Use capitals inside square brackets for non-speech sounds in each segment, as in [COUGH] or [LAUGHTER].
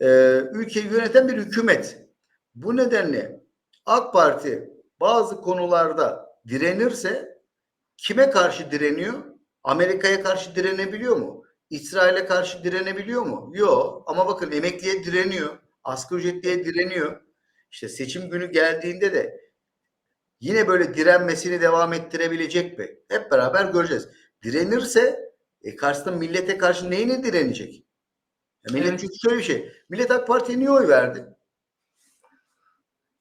e, ülkeyi yöneten bir hükümet. Bu nedenle AK Parti bazı konularda direnirse kime karşı direniyor? Amerika'ya karşı direnebiliyor mu? İsrail'e karşı direnebiliyor mu? Yok. Ama bakın emekliye direniyor. Asgari ücretliye direniyor. İşte seçim günü geldiğinde de yine böyle direnmesini devam ettirebilecek mi? Hep beraber göreceğiz. Direnirse e karşısında millete karşı neyine direnecek? Ya millet Evet. çünkü şöyle bir şey. Millet AK Parti'ye niye oy verdi?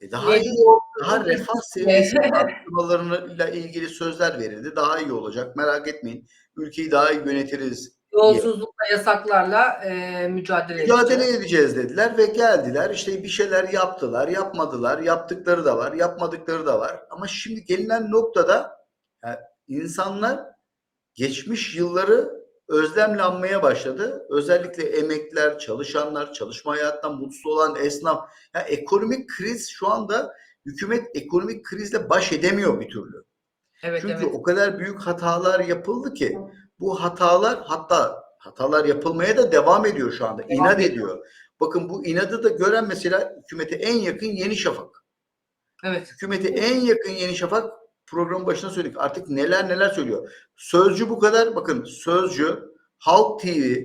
E daha iyi, yol- daha refah seviyesi arttırmalarıyla ilgili sözler verildi. Daha iyi olacak. Merak etmeyin. Ülkeyi daha iyi yönetiriz. Yolsuzlukla, yasaklarla e, mücadele Mücadele edeceğiz. edeceğiz dediler ve geldiler. İşte bir şeyler yaptılar, yapmadılar. Yaptıkları da var, yapmadıkları da var. Ama şimdi gelinen noktada yani insanlar geçmiş yılları özlemle anmaya başladı. Özellikle emekliler, çalışanlar, çalışma hayattan mutsuz olan esnaf. Ya ekonomik kriz şu anda hükümet ekonomik krizle baş edemiyor bir türlü. Evet Çünkü evet. o kadar büyük hatalar yapıldı ki bu hatalar hatta hatalar yapılmaya da devam ediyor şu anda. Devam İnat ediyor. ediyor. Bakın bu inadı da gören mesela hükümete en yakın Yeni Şafak. Evet. Hükümete en yakın Yeni Şafak programın başına söyledik. Artık neler neler söylüyor. Sözcü bu kadar bakın Sözcü, Halk TV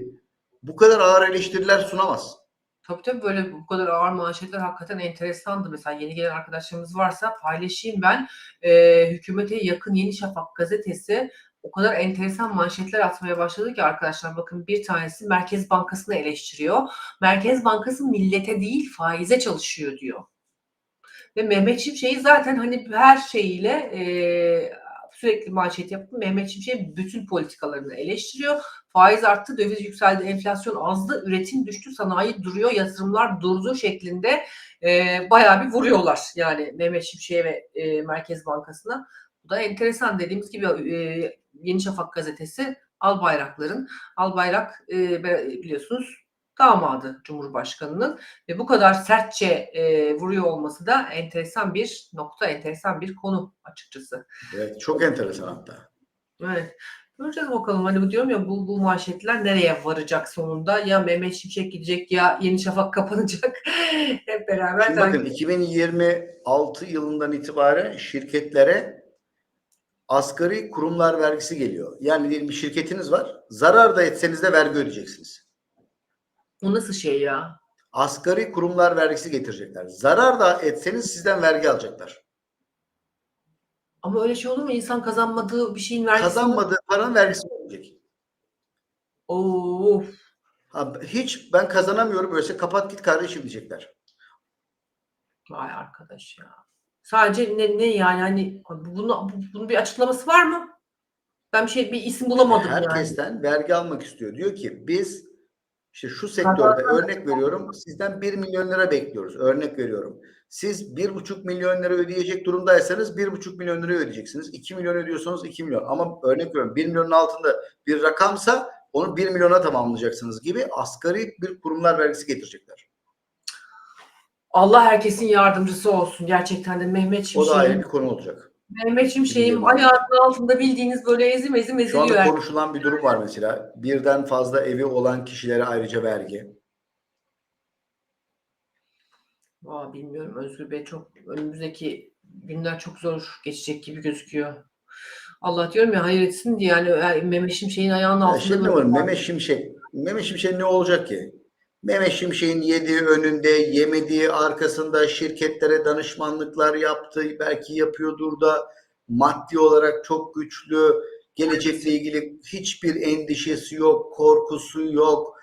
bu kadar ağır eleştiriler sunamaz. Tabii tabii böyle bu kadar ağır manşetler hakikaten enteresandı. Mesela yeni gelen arkadaşlarımız varsa paylaşayım ben. Ee, hükümete yakın Yeni Şafak gazetesi o kadar enteresan manşetler atmaya başladı ki arkadaşlar bakın bir tanesi Merkez Bankası'nı eleştiriyor. Merkez Bankası millete değil faize çalışıyor diyor. Ve Mehmet Şimşek'i zaten hani her şeyiyle e, sürekli manşet yaptı. Mehmet Şimşek bütün politikalarını eleştiriyor. Faiz arttı, döviz yükseldi, enflasyon azdı, üretim düştü, sanayi duruyor, yatırımlar durdu şeklinde e, bayağı bir vuruyorlar yani Mehmet Şimşek'e ve e, Merkez Bankası'na. Bu da enteresan dediğimiz gibi e, Yeni Şafak gazetesi Albayrakların. Albayrak e, biliyorsunuz damadı Cumhurbaşkanı'nın ve bu kadar sertçe e, vuruyor olması da enteresan bir nokta, enteresan bir konu açıkçası. Evet, çok enteresan hatta. Evet. Göreceğiz bakalım. Hani bu diyorum ya bu, bu manşetler nereye varacak sonunda? Ya Mehmet Şimşek gidecek ya Yeni Şafak [LAUGHS] kapanacak. Hep beraber Şimdi bakın 2026 yılından itibaren şirketlere asgari kurumlar vergisi geliyor. Yani diyelim bir şirketiniz var. Zarar da etseniz de vergi ödeyeceksiniz. O nasıl şey ya? Asgari kurumlar vergisi getirecekler. Zarar da etseniz sizden vergi alacaklar. Ama öyle şey olur mu? İnsan kazanmadığı bir şeyin vergisini... Kazanmadığı paranın vergisini ödeyecek. Of. Ha, hiç ben kazanamıyorum böylese kapat git kardeşim diyecekler. Vay arkadaş ya. Sadece ne, ne yani hani bunu, bunun bir açıklaması var mı? Ben bir şey bir isim bulamadım yani. Herkesten vergi almak istiyor. Diyor ki biz işte şu sektörde örnek veriyorum sizden 1 milyon lira bekliyoruz. Örnek veriyorum. Siz 1,5 milyon lira ödeyecek durumdaysanız 1,5 milyon lira ödeyeceksiniz. 2 milyon ödüyorsanız 2 milyon. Ama örnek veriyorum 1 milyonun altında bir rakamsa onu 1 milyona tamamlayacaksınız gibi asgari bir kurumlar vergisi getirecekler. Allah herkesin yardımcısı olsun. Gerçekten de Mehmet O da ayrı Şimşek'in bir konu olacak. Mehmet Şimşek'in Bilmiyorum. ayağının altında bildiğiniz böyle ezim ezim Şu eziliyor. anda konuşulan bir durum var mesela. Birden fazla evi olan kişilere ayrıca vergi. Aa, bilmiyorum Özgür Bey çok önümüzdeki günler çok zor geçecek gibi gözüküyor. Allah diyorum ya hayır etsin diye yani yani Mehmet Şimşek'in ayağının Ya altında şimdi böyle- var Mehmet Şimşek. Mehmet Şimşek ne olacak ki? Mehmet Şimşek'in yediği önünde, yemediği arkasında şirketlere danışmanlıklar yaptı. Belki yapıyordur da maddi olarak çok güçlü. Gelecekle ilgili hiçbir endişesi yok, korkusu yok.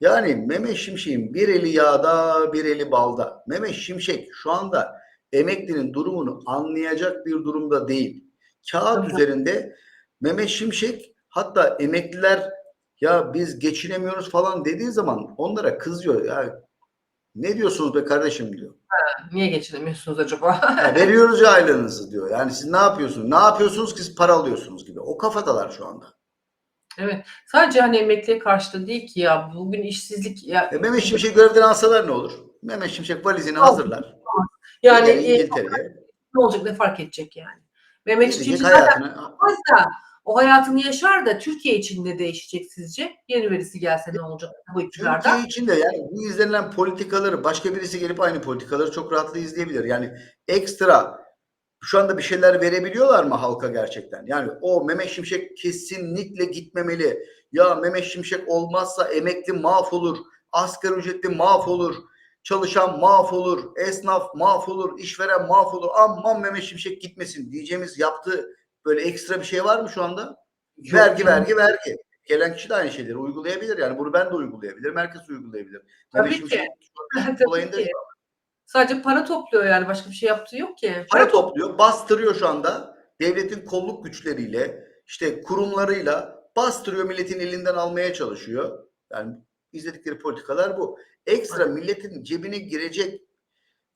Yani Mehmet Şimşek'in bir eli yağda, bir eli balda. Mehmet Şimşek şu anda emeklinin durumunu anlayacak bir durumda değil. Kağıt üzerinde Mehmet Şimşek hatta emekliler ya biz geçinemiyoruz falan dediği zaman onlara kızıyor. Ya ne diyorsunuz be kardeşim diyor. Niye geçinemiyorsunuz acaba? Ya [LAUGHS] veriyoruz ya aylığınızı diyor. Yani siz ne yapıyorsunuz? Ne yapıyorsunuz ki siz para alıyorsunuz gibi. O kafadalar şu anda. evet. Sadece hani emekliye karşı da değil ki ya bugün işsizlik ya E Mehmet Şimşek görevden alsalar ne olur? Mehmet Şimşek valizini hazırlar. yani Gider e, İngiltere'ye. ne olacak ne fark edecek yani. Mehmet Şimşek zaten hayatını. O hayatını yaşar da Türkiye için ne değişecek sizce? Yeni birisi gelse ne olacak bu iktidarda? Türkiye için de yani bu izlenilen politikaları başka birisi gelip aynı politikaları çok rahatlıkla izleyebilir. Yani ekstra şu anda bir şeyler verebiliyorlar mı halka gerçekten? Yani o Mehmet Şimşek kesinlikle gitmemeli. Ya Mehmet Şimşek olmazsa emekli mahvolur, asgari ücretli mahvolur, çalışan mahvolur, esnaf mahvolur, işveren mahvolur. Aman Mehmet Şimşek gitmesin diyeceğimiz yaptığı böyle ekstra bir şey var mı şu anda? Yok vergi, vergi, vergi. Gelen kişi de aynı şeyleri uygulayabilir. Yani bunu ben de uygulayabilirim. Herkes uygulayabilir. Tabii Mehmet ki. Şimşek [LAUGHS] Tabii ki. Sadece para topluyor yani başka bir şey yaptığı yok ki. para topluyor, bastırıyor şu anda. Devletin kolluk güçleriyle, işte kurumlarıyla bastırıyor milletin elinden almaya çalışıyor. Yani izledikleri politikalar bu. Ekstra milletin cebine girecek,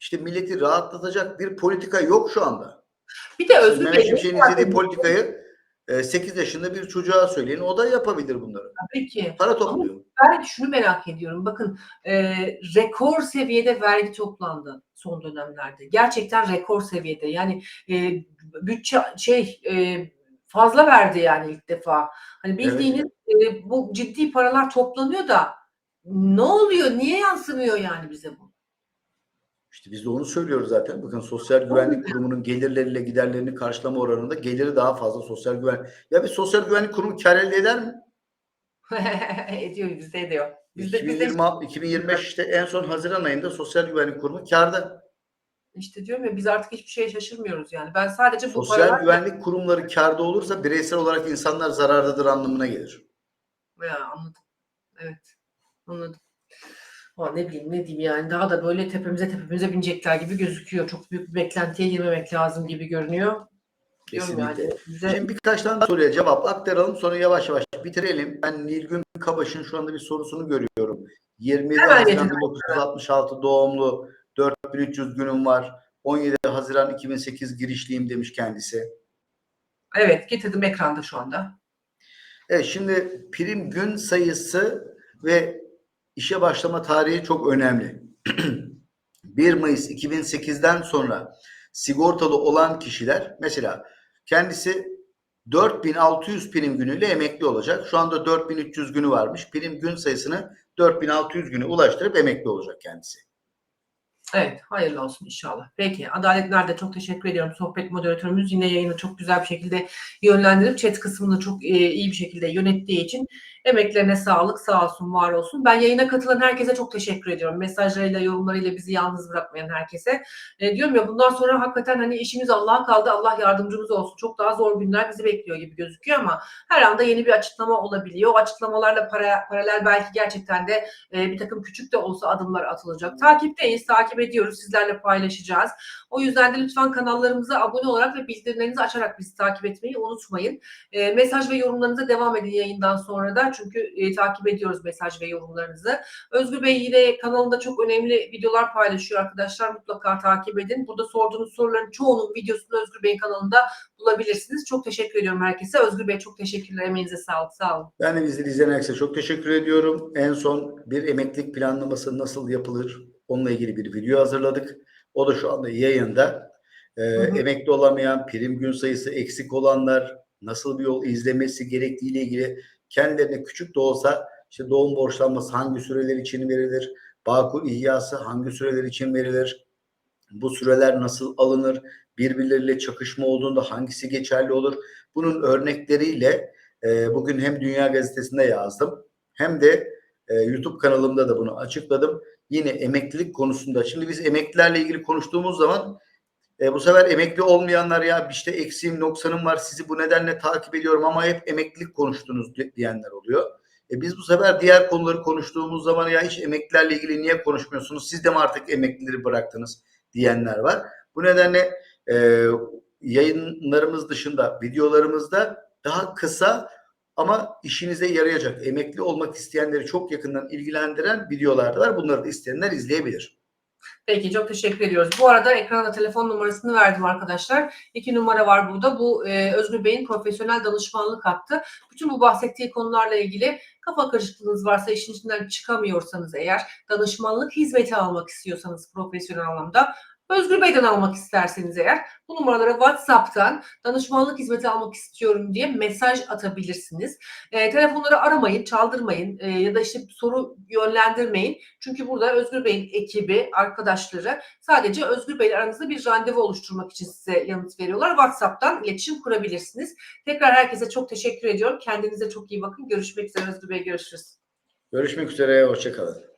işte milleti rahatlatacak bir politika yok şu anda. Bir de Özgür Bey Şimşek'in izlediği politikayı 8 yaşında bir çocuğa söyleyin. O da yapabilir bunları. tabii ki. Para topluyor. Ben şunu merak ediyorum. Bakın e, rekor seviyede vergi toplandı son dönemlerde. Gerçekten rekor seviyede. Yani e, bütçe şey e, fazla verdi yani ilk defa. Hani bildiğiniz e, bu ciddi paralar toplanıyor da ne oluyor? Niye yansımıyor yani bize bu? İşte biz de onu söylüyoruz zaten. Bakın Sosyal Güvenlik Kurumu'nun gelirleriyle giderlerini karşılama oranında geliri daha fazla sosyal güven. Ya bir sosyal güvenlik kurumu kar elde eder mi? [LAUGHS] ediyor bizde ediyor. Bizde, bizde 2020, 2025 işte en son Haziran ayında Sosyal Güvenlik Kurumu karda. işte diyorum ya biz artık hiçbir şeye şaşırmıyoruz yani. Ben sadece bu Sosyal paralar güvenlik kurumları karda olursa bireysel olarak insanlar zarardadır anlamına gelir. Ya anladım. Evet. Anladım. Ama ne bileyim ne diyeyim yani daha da böyle tepemize tepemize binecekler gibi gözüküyor. Çok büyük bir beklentiye girmemek lazım gibi görünüyor. Kesinlikle. yani. Bize... Şimdi birkaç tane soruya cevap aktaralım sonra yavaş yavaş bitirelim. Ben Nilgün Kabaş'ın şu anda bir sorusunu görüyorum. 27 Hemen Haziran getirin. 1966 doğumlu 4300 günüm var. 17 Haziran 2008 girişliyim demiş kendisi. Evet getirdim ekranda şu anda. Evet şimdi prim gün sayısı ve işe başlama tarihi çok önemli. [CLEARS THROAT] 1 Mayıs 2008'den sonra sigortalı olan kişiler mesela kendisi 4600 prim günüyle emekli olacak. Şu anda 4300 günü varmış. Prim gün sayısını 4600 güne ulaştırıp emekli olacak kendisi. Evet hayırlı olsun inşallah. Peki Adalet nerede? Çok teşekkür ediyorum. Sohbet moderatörümüz yine yayını çok güzel bir şekilde yönlendirip chat kısmını çok e, iyi bir şekilde yönettiği için emeklerine sağlık sağ olsun var olsun. Ben yayına katılan herkese çok teşekkür ediyorum. Mesajlarıyla yorumlarıyla bizi yalnız bırakmayan herkese. E, diyorum ya bundan sonra hakikaten hani işimiz Allah'a kaldı. Allah yardımcımız olsun. Çok daha zor günler bizi bekliyor gibi gözüküyor ama her anda yeni bir açıklama olabiliyor. Açıklamalarla para, paralel belki gerçekten de e, bir takım küçük de olsa adımlar atılacak. Takipteyiz, takip ediyoruz. Sizlerle paylaşacağız. O yüzden de lütfen kanallarımıza abone olarak ve bildirimlerinizi açarak bizi takip etmeyi unutmayın. E, mesaj ve yorumlarınıza devam edin yayından sonra da. Çünkü e, takip ediyoruz mesaj ve yorumlarınızı. Özgür Bey yine kanalında çok önemli videolar paylaşıyor arkadaşlar. Mutlaka takip edin. Burada sorduğunuz soruların çoğunun videosunu Özgür Bey'in kanalında bulabilirsiniz. Çok teşekkür ediyorum herkese. Özgür Bey çok teşekkürler. Emeğinize sağlık. Sağ olun. Ben de bizleri izleyen herkese çok teşekkür ediyorum. En son bir emeklilik planlaması nasıl yapılır? Onunla ilgili bir video hazırladık. O da şu anda yayında. Ee, hı. Emekli olamayan, prim gün sayısı eksik olanlar nasıl bir yol izlemesi gerektiği ile ilgili kendilerine küçük de olsa işte doğum borçlanması hangi süreler için verilir? Bağkur ihyası hangi süreler için verilir? Bu süreler nasıl alınır? Birbirleriyle çakışma olduğunda hangisi geçerli olur? Bunun örnekleriyle e, bugün hem Dünya Gazetesi'nde yazdım hem de e, YouTube kanalımda da bunu açıkladım. Yine emeklilik konusunda. Şimdi biz emeklilerle ilgili konuştuğumuz zaman e, bu sefer emekli olmayanlar ya işte eksiğim noksanım var sizi bu nedenle takip ediyorum ama hep emeklilik konuştunuz di- diyenler oluyor. E, biz bu sefer diğer konuları konuştuğumuz zaman ya hiç emeklilerle ilgili niye konuşmuyorsunuz? Siz de mi artık emeklileri bıraktınız diyenler var. Bu nedenle e, yayınlarımız dışında videolarımızda daha kısa ama işinize yarayacak, emekli olmak isteyenleri çok yakından ilgilendiren videolar da var. Bunları da isteyenler izleyebilir. Peki çok teşekkür ediyoruz. Bu arada ekranda telefon numarasını verdim arkadaşlar. İki numara var burada. Bu e, Özgür Bey'in profesyonel danışmanlık hattı. Bütün bu bahsettiği konularla ilgili kafa karışıklığınız varsa işin içinden çıkamıyorsanız eğer danışmanlık hizmeti almak istiyorsanız profesyonel anlamda Özgür Bey'den almak isterseniz eğer bu numaralara WhatsApp'tan danışmanlık hizmeti almak istiyorum diye mesaj atabilirsiniz. E, telefonları aramayın, çaldırmayın e, ya da işte soru yönlendirmeyin. Çünkü burada Özgür Bey'in ekibi, arkadaşları sadece Özgür Bey'le aranızda bir randevu oluşturmak için size yanıt veriyorlar. WhatsApp'tan iletişim kurabilirsiniz. Tekrar herkese çok teşekkür ediyorum. Kendinize çok iyi bakın. Görüşmek üzere Özgür Bey. Görüşürüz. Görüşmek üzere. Hoşçakalın.